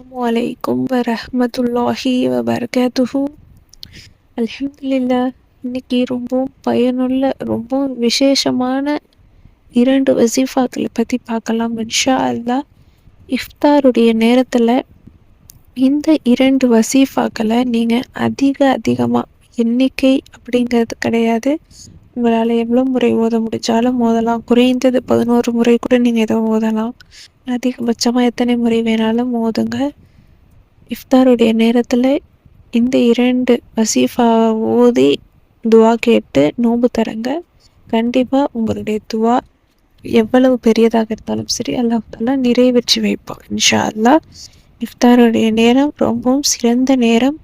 அஸ்ஸலாமு அலைக்கும் வரஹ்மத்துல்லாஹி வபரகாத்துஹு அல்ஹம்துலில்லாஹ் இன்னைக்கு ரொம்பவும் பயனுள்ள ரொம்பவும் விசேஷமான இரண்டு வசீஃபாக்களை பற்றி பார்க்கலாம் இன்ஷா அல்லா இஃப்தாருடைய நேரத்தில் இந்த இரண்டு வசீஃபாக்களை நீங்கள் அதிக அதிகமாக எண்ணிக்கை அப்படிங்கிறது கிடையாது. உங்களால் எவ்வளோ முறை ஓத முடிஞ்சாலும் ஓதலாம். குறைந்தது பதினோரு முறை கூட நீங்கள் இதை ஓதலாம். அதிகபட்சமாக எத்தனை முறை வேணாலும் ஓதுங்க இஃப்தாருடைய நேரத்தில் இந்த இரண்டு வசீஃபா ஓதி துவா கேட்டு நோன்பு தரங்க. கண்டிப்பாக உங்களுடைய துவா எவ்வளவு பெரியதாக இருந்தாலும் சரி அல்லாஹ் நிறைவேற்றி வைப்போம் இன்ஷா அல்லாஹ் இஃப்தாருடைய நேரம் ரொம்பவும் சிறந்த நேரம்.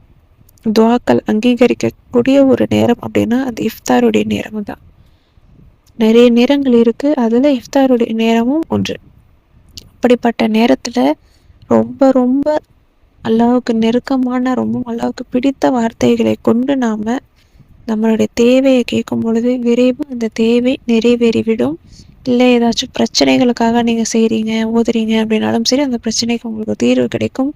துவாக்கள் அங்கீகரிக்கக்கூடிய ஒரு நேரம் அப்படின்னா அது இஃப்தாருடைய நேரம் தான் நிறைய நேரங்கள் இருக்குது அதில் இஃப்தாருடைய நேரமும் ஒன்று. அப்படிப்பட்ட நேரத்தில் ரொம்ப ரொம்ப அல்லாவுக்கு நெருக்கமான ரொம்ப அல்லாவுக்கு பிடித்த வார்த்தைகளை கொண்டு நாம் நம்மளுடைய தேவையை கேட்கும் பொழுது விரைவு அந்த தேவை நிறைவேறிவிடும். இல்லை ஏதாச்சும் பிரச்சனைகளுக்காக நீங்கள் செய்கிறீங்க ஓதுறீங்க அப்படின்னாலும் சரி அந்த பிரச்சனைக்கு உங்களுக்கு தீர்வு கிடைக்கும்.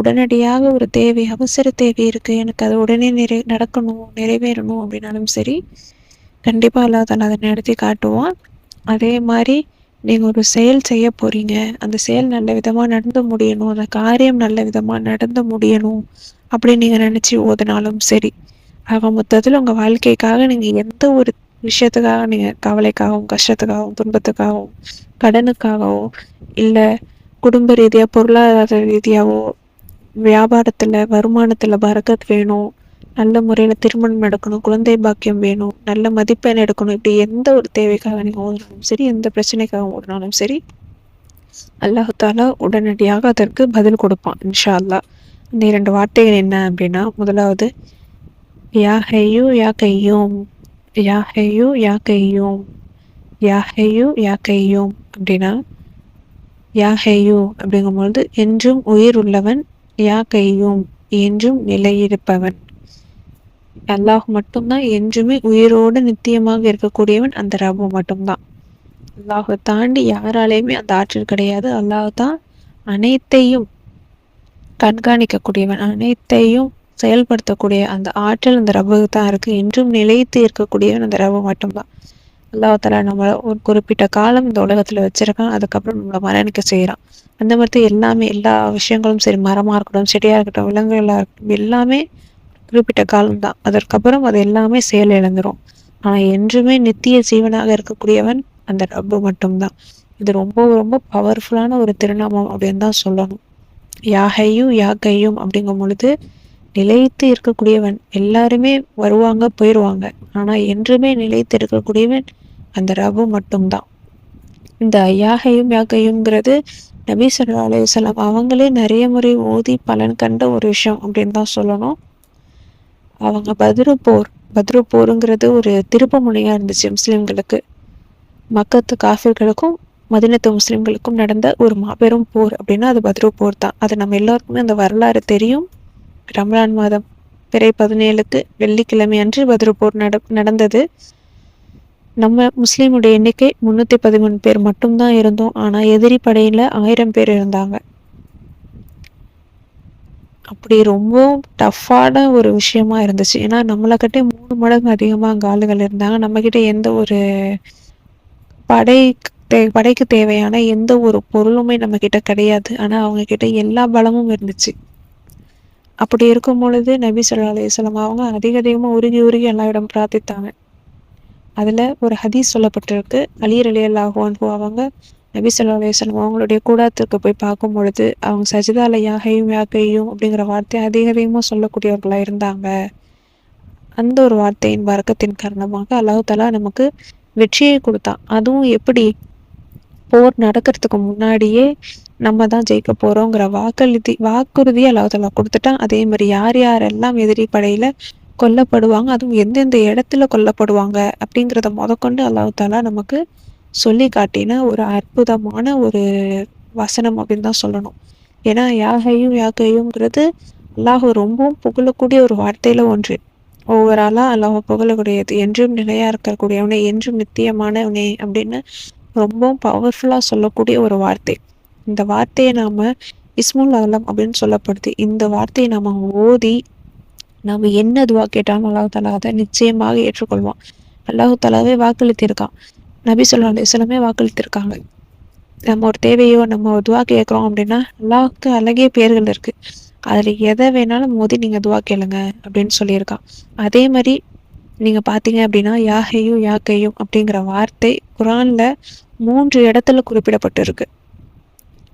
உடனடியாக ஒரு தேவை அவசர தேவை இருக்குது எனக்கு அது உடனே நிறை நடக்கணும் நிறைவேறணும் அப்படின்னாலும் சரி கண்டிப்பாக அல்லா அதை நடத்தி காட்டுவான். அதே மாதிரி நீங்கள் ஒரு செயல் செய்ய போகிறீங்க அந்த செயல் நல்ல விதமாக நடந்து முடியணும். அந்த காரியம் நல்ல விதமாக நடந்து முடியணும் அப்படின்னு நீங்கள் நினச்சி ஓதுனாலும் சரி. ஆக மொத்தத்தில் உங்கள் வாழ்க்கைக்காக நீங்கள் எந்த ஒரு விஷயத்துக்காக நீங்கள் கவலைக்காகவும் கஷ்டத்துக்காகவும் துன்பத்துக்காகவும் கடனுக்காகவும் இல்லை குடும்ப ரீதியாக பொருளாதார ரீதியாகவோ வியாபாரத்தில் வருமானத்தில் பறக்கத் வேணும். நல்ல முறையில் திருமணம் நடக்கணும் குழந்தை பாக்கியம் வேணும் நல்ல மதிப்பெண் எடுக்கணும் இப்படி எந்த ஒரு தேவைக்காக நீங்கள் ஓடினாலும் சரி எந்த பிரச்சனைக்காக ஓடினாலும் சரி அல்லாஹாலா உடனடியாக அதற்கு பதில் கொடுப்பான் இன்ஷா அல்லா இந்த இரண்டு வார்த்தைகள் என்ன அப்படின்னா முதலாவது யா ஹெய்யூ யா கையும் யா ஹெய்யூ யா கையும் யா ஹெய்யூ யா கையும் அப்படின்னா யா ஹெய்யூ அப்படிங்கும்பொழுது என்றும் உயிர் உள்ளவன் யா கையும் என்றும் நிலையிருப்பவன். அல்லாஹ் மட்டும்தான் என்றுமே உயிரோடு நித்தியமாக இருக்கக்கூடியவன் அந்த ரபு மட்டும்தான். அல்லாஹை தாண்டி யாராலையுமே அந்த ஆற்றல் கிடையாது. அல்லாஹ் தான் அனைத்தையும் கண்காணிக்கக்கூடியவன் அனைத்தையும் செயல்படுத்தக்கூடிய அந்த ஆற்றல் அந்த ரபுக்கு தான் இருக்கு. என்றும் நிலைத்து இருக்கக்கூடியவன் அந்த ரபு மட்டும்தான். அல்லாஹால நம்மளை ஒரு குறிப்பிட்ட காலம் இந்த உலகத்துல வச்சிருக்கான். அதுக்கப்புறம் நம்மளை மரணிக்க செய்யறான் அந்த மாதிரி எல்லாமே எல்லா விஷயங்களும் சரி மரமா இருக்கட்டும் செடியா இருக்கட்டும் விலங்குகளா இருக்கட்டும் எல்லாமே குறிப்பிட்ட காலம்தான். அதற்கப்புறம் அது எல்லாமே செயல் இழந்துரும். ஆனால் என்றுமே நித்திய ஜீவனாக இருக்கக்கூடியவன் அந்த ரப்பு மட்டும்தான். இது ரொம்ப ரொம்ப பவர்ஃபுல்லான ஒரு திருநாமம் அப்படின்னு தான் சொல்லணும். யாகையும் யாக்கையும் அப்படிங்கும் பொழுது நிலைத்து இருக்கக்கூடியவன் எல்லாருமே வருவாங்க போயிடுவாங்க ஆனால் என்றுமே நிலைத்து இருக்கக்கூடியவன் அந்த ரபு மட்டும்தான். இந்த யாகையும் யாகையும்ங்கிறது நபி சொல்லா அலையம் அவங்களே நிறைய முறை ஓதி பலன் கண்ட ஒரு விஷயம் அப்படின்னு தான் சொல்லணும். அவங்க பத்ரு போர் பத்ரு போருங்கிறது ஒரு திருப்பு முனையாக இருந்துச்சு முஸ்லீம்களுக்கு. மக்கத்து காஃபிர்களுக்கும் மதினத்து முஸ்லீம்களுக்கும் நடந்த ஒரு மாபெரும் போர் அப்படின்னா அது பத்ரு போர் தான். அது நம்ம எல்லாருக்குமே அந்த வரலாறு தெரியும். ரம்லான் மாதம் பிறை பதினேழுக்கு வெள்ளிக்கிழமை அன்று பத்ரு போர் நட நடந்தது. நம்ம முஸ்லீமுடைய எண்ணிக்கை முந்நூற்றி பதிமூணு பேர் மட்டும்தான் இருந்தோம். ஆனால் எதிரி படையில் ஆயிரம் பேர் இருந்தாங்க. அப்படி ரொம்ப டஃப்பான ஒரு விஷயமா இருந்துச்சு. ஏன்னா நம்மளை கட்டே மூணு மடங்கு அதிகமாக அங்கே ஆளுகள் இருந்தாங்க. நம்மக்கிட்ட எந்த ஒரு படை தே படைக்கு தேவையான எந்த ஒரு பொருளுமே நம்மக்கிட்ட கிடையாது. ஆனால் அவங்கக்கிட்ட எல்லா பலமும் இருந்துச்சு. அப்படி இருக்கும் பொழுது நபி சொல்லா அலையம் அவங்க அதிக அதிகமாக உருகி உருகி எல்லாரிடம் பிரார்த்தித்தாங்க. அதில் ஒரு ஹதீஸ் சொல்லப்பட்டிருக்கு. அலியர் அலி அல்லாஹுவான் அவங்க நபி சொல்லா அலையம் அவங்களுடைய கூடாரத்திற்கு போய் பார்க்கும் பொழுது அவங்க சஜிதால யாகையும் யாக்கையும் அப்படிங்கிற வார்த்தையை அதிக அதிகமாக சொல்லக்கூடியவர்களாக இருந்தாங்க. அந்த ஒரு வார்த்தையின் வர்க்கத்தின் காரணமாக அல்லாஹு தலா நமக்கு வெற்றியை கொடுத்தான். அதுவும் எப்படி? போர் நடக்கிறதுக்கு முன்னாடியே நம்ம தான் ஜெயிக்க போகிறோங்கிற வாக்களிதி வாக்குறுதியை அல்லாஹலா கொடுத்துட்டான். அதே மாதிரி யார் யாரெல்லாம் எதிரி படையில் கொல்லப்படுவாங்க அதுவும் எந்தெந்த இடத்துல கொல்லப்படுவாங்க அப்படிங்கிறத முதற்கொண்டு அல்லாஹாலா நமக்கு சொல்லி காட்டின ஒரு அற்புதமான ஒரு வசனம் அப்படின்னு தான் சொல்லணும். ஏன்னா யாகையும் யாகையும்ங்கிறது அல்லாஹ் ரொம்பவும் புகழக்கூடிய ஒரு வார்த்தையில ஒன்று. ஓவராலாக அல்லாஹ் புகழக்கூடியது. என்றும் நிலையா இருக்கக்கூடியவனே என்றும் நித்தியமானவனே அப்படின்னு ரொம்பவும் பவர்ஃபுல்லாக சொல்லக்கூடிய ஒரு வார்த்தை. இந்த வார்த்தையை நாம இஸ்முல் அலம் அப்படின்னு சொல்லப்படுது. இந்த வார்த்தையை நாம ஓதி நாம என்ன துவா கேட்டாலும் அல்லாஹ் தலா அதை நிச்சயமாக ஏற்றுக்கொள்வான். அல்லாஹு தலாவே வாக்களித்திருக்கான். நபி சொல்லா அலுவலமே வாக்களித்திருக்காங்க. நம்ம ஒரு தேவையோ நம்ம ஒரு துவா கேட்குறோம் அப்படின்னா அல்லாவுக்கு அழகிய பேர்கள் இருக்குது அதில் எதை வேணாலும் மோதி நீங்கள் துவா கேளுங்க அப்படின்னு சொல்லியிருக்கான் அதே மாதிரி நீங்கள் பார்த்தீங்க அப்படின்னா யாகையும் யாக்கையும் அப்படிங்கிற வார்த்தை குரானில் மூன்று இடத்துல குறிப்பிடப்பட்டிருக்கு.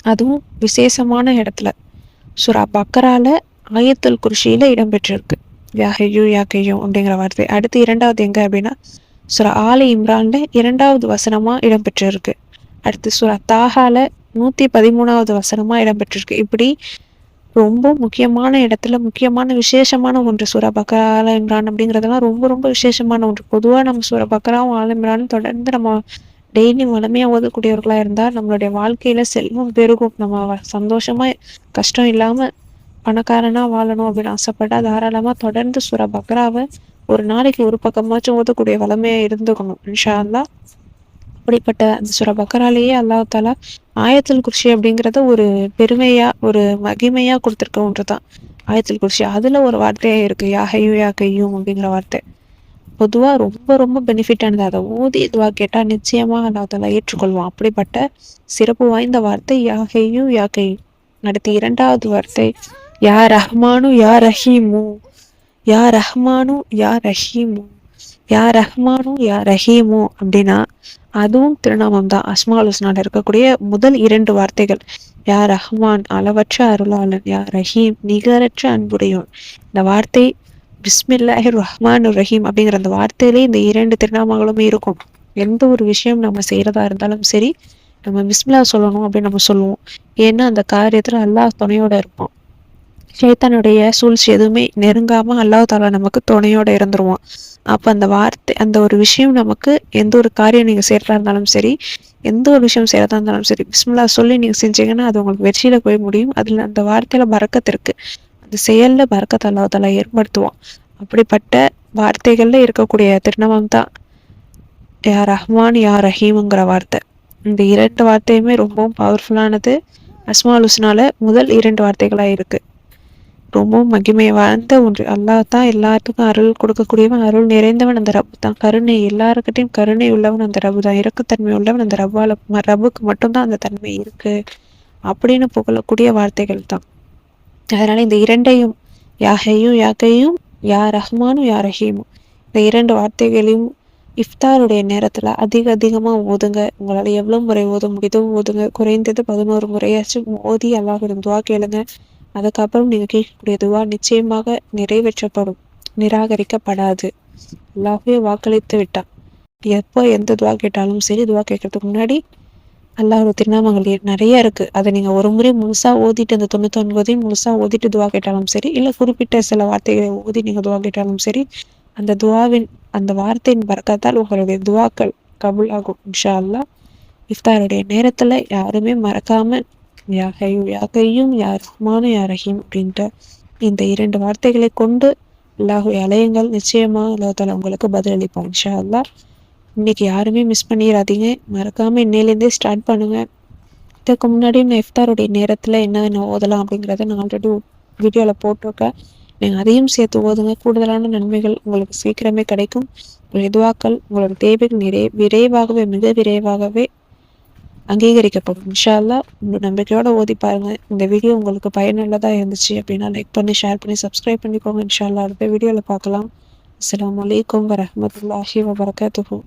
அதுவும் விசேஷமான இடத்துல. சுரா பக்கரால ஆயத்தல் குருஷியில் இடம்பெற்றிருக்கு. யாகையும் யாக்கையும் அப்படிங்கிற வார்த்தை. அடுத்து இரண்டாவது எங்கே அப்படின்னா சுரா ஆல இம்ரான்ல இரண்டாவது வசனமாக இடம்பெற்றிருக்கு. அடுத்து சுரா தாகால நூற்றி பதிமூணாவது வசனமாக இடம்பெற்றிருக்கு. இப்படி ரொம்ப முக்கியமான இடத்துல முக்கியமான விசேஷமான ஒன்று சூரா பக்ரா ஆல இம்ரான் அப்படிங்கிறதெல்லாம் ரொம்ப ரொம்ப விசேஷமான ஒன்று. பொதுவாக நம்ம சூரா பக்ராவும் ஆல இம்ரானும் தொடர்ந்து நம்ம டெய்லி வளமையாக ஓதக்கூடியவர்களாக இருந்தால் நம்மளுடைய வாழ்க்கையில் செல்வம் பெருகும். நம்ம சந்தோஷமாக கஷ்டம் இல்லாமல் பணக்காரனாக வாழணும் அப்படின்னு ஆசைப்பட்டா தாராளமாக தொடர்ந்து சூரா பக்ராவை ஒரு நாளைக்கு ஒரு பக்கமாச்சும் ஓதக்கூடிய வளமையாக இருந்துக்கணும் இன்ஷா அல்லா அப்படிப்பட்ட அந்த சுர பக்கராலேயே அல்லாஹாலா ஆயத்தில் ஆயத்தல் குர்ஷி அப்படிங்கிறத ஒரு பெருமையா ஒரு மகிமையா கொடுத்துருக்க ஒன்று தான் ஆயத்தல் குர்ஷி அதுல ஒரு வார்த்தையா இருக்கு யாகையும் ஹையு யா கையும் அப்படிங்கிற வார்த்தை. பொதுவா ரொம்ப ரொம்ப பெனிஃபிட்டானது அதை ஊதி இதுவா கேட்டா நிச்சயமா அல்லாஹ் தாலா ஏற்றுக்கொள்வான். அப்படிப்பட்ட சிறப்பு வாய்ந்த வார்த்தை யாகையும் ஹையு அடுத்து இரண்டாவது வார்த்தை யா ரஹ்மானு யா ரஹீமு. யா ரஹ்மானு யா ரஹீமு. யா ரஹ்மானு யா ரஹீமு அப்படின்னா அதுவும் திருநாமம் தான் அஸ்மால் இருக்கக்கூடிய முதல் இரண்டு வார்த்தைகள். யா ரஹ்மான் அளவற்ற அருளாளன். யா ரஹீம் நிகரற்ற அன்புடையோன். இந்த வார்த்தை பிஸ்மில்லாஹிர் ரஹ்மான் ரஹீம் அப்படிங்கிற அந்த வார்த்தையிலே இந்த இரண்டு திருநாமங்களுமே இருக்கும். எந்த ஒரு விஷயம் நம்ம செய்யறதா இருந்தாலும் சரி நம்ம பிஸ்மில்லா சொல்லணும் அப்படின்னு நம்ம சொல்லுவோம். ஏன்னா அந்த காரியத்துல அல்லாஹ் துணையோட இருப்போம் சேத்தனுடைய சூழ்ச்சி எதுவுமே நெருங்காம அல்லாஹ் தாலா நமக்கு துணையோட இருந்துருவான். அப்ப அந்த வார்த்தை அந்த ஒரு விஷயம் நமக்கு எந்த ஒரு காரியம் நீங்க செய்யறதா இருந்தாலும் சரி எந்த ஒரு விஷயம் செய்யறதா இருந்தாலும் சரி பிஸ்மில்லா சொல்லி நீங்க செஞ்சீங்கன்னா அது உங்களுக்கு வெற்றியில போய் முடியும். அதுல அந்த வார்த்தையில பறக்கத்து இருக்கு. அந்த செயல்ல பறக்கத் அல்லாஹ் ஏற்படுத்துவோம் ஏற்படுத்துவான். அப்படிப்பட்ட வார்த்தைகள்ல இருக்கக்கூடிய திருநவம் தான் யா ரஹ்மான் யா ரஹீமுங்கிற வார்த்தை. இந்த இரண்டு வார்த்தையுமே ரொம்பவும் பவர்ஃபுல்லானது அஸ்மால் முதல் இரண்டு வார்த்தைகளாக இருக்குது ரொம்பவும் மகிமை வாழ்ந்த ஒன்று. அல்லாஹ் தான் எல்லாத்துக்கும் அருள் கொடுக்கக்கூடியவன் அருள் நிறைந்தவன் அந்த ரப்பு தான். கருணை எல்லாருக்கிட்டையும் கருணை உள்ளவன் அந்த ரபு தான். இறக்குத்தன்மை உள்ளவன் அந்த ரபால ரபுக்கு மட்டும்தான் அந்த தன்மை இருக்கு அப்படின்னு புகழக்கூடிய வார்த்தைகள் தான். அதனால இந்த இரண்டையும் யாகையும் யாக்கையும் யா ரஹ்மானும் யா ரஹீமும் இந்த இரண்டு வார்த்தைகளையும் இஃப்தாருடைய நேரத்தில் அதிக அதிகமாக ஓதுங்க. உங்களால் எவ்வளோ முறை ஓத முடியுதோ ஓதுங்க. குறைந்தது பதினோரு முறையாச்சும் ஓதி அல்லாஹிடம் துவா கேளுங்க. அதுக்கப்புறம் நீங்கள் கேட்கக்கூடிய துவா நிச்சயமாக நிறைவேற்றப்படும் நிராகரிக்கப்படாது. அல்லாஹே வாக்களித்து விட்டான். எப்போ எந்த துவா கேட்டாலும் சரி துவா கேட்கறதுக்கு முன்னாடி அல்லாஹோட திருநாமங்கள் நிறைய இருக்கு. அதை நீங்கள் ஒரு முறை முழுசாக ஓதிட்டு அந்த தொண்ணூத்தி ஒன்பதையும் முழுசா ஓதிட்டு துவா கேட்டாலும் சரி இல்லை குறிப்பிட்ட சில வார்த்தைகளை ஓதி நீங்கள் துவா கேட்டாலும் சரி அந்த துவாவின் அந்த வார்த்தையின் பறக்கத்தால் உங்களுடைய துவாக்கள் கபுல் ஆகும் இன்ஷா அல்லா இஃப்தாருடைய நேரத்தில் யாருமே மறக்காமல் யா ஹையும் யா கையும் யா ரஹ்மானு யா ரஹீம் அப்படின்ட்டு இந்த இரண்டு வார்த்தைகளை கொண்டு அல்லாஹு அலையுங்கள். நிச்சயமா அல்லாஹால உங்களுக்கு பதிலளிப்போம் இன்ஷா அல்லா இன்னைக்கு யாருமே மிஸ் பண்ணிடாதீங்க மறக்காம இன்னையிலேருந்தே ஸ்டார்ட் பண்ணுங்க. இதுக்கு முன்னாடி நான் இஃப்தாருடைய நேரத்தில் என்ன ஓதலாம் அப்படிங்கிறத நான் ஆல்ரெடி வீடியோவில் போட்டிருக்கேன். நீங்கள் அதையும் சேர்த்து ஓதுங்க. கூடுதலான நன்மைகள் உங்களுக்கு சீக்கிரமே கிடைக்கும். எதுவாக்கள் உங்களோட தேவைகள் நிறை விரைவாகவே மிக விரைவாகவே அங்கீகரிக்கப்படும். இன்ஷால்லா உங்கள் நம்பிக்கையோட ஓதி பாருங்கள் இந்த வீடியோ உங்களுக்கு பயனுள்ளதாக இருந்துச்சு அப்படின்னா லைக் பண்ணி ஷேர் பண்ணி சப்ஸ்கிரைப் பண்ணிக்கோங்க. இன்ஷால்லா அடுத்த வீடியோவில் பார்க்கலாம். அஸ்லாம் வலைக்கம் வரமத்துல்லாஹி வபரகாத்துஹூ.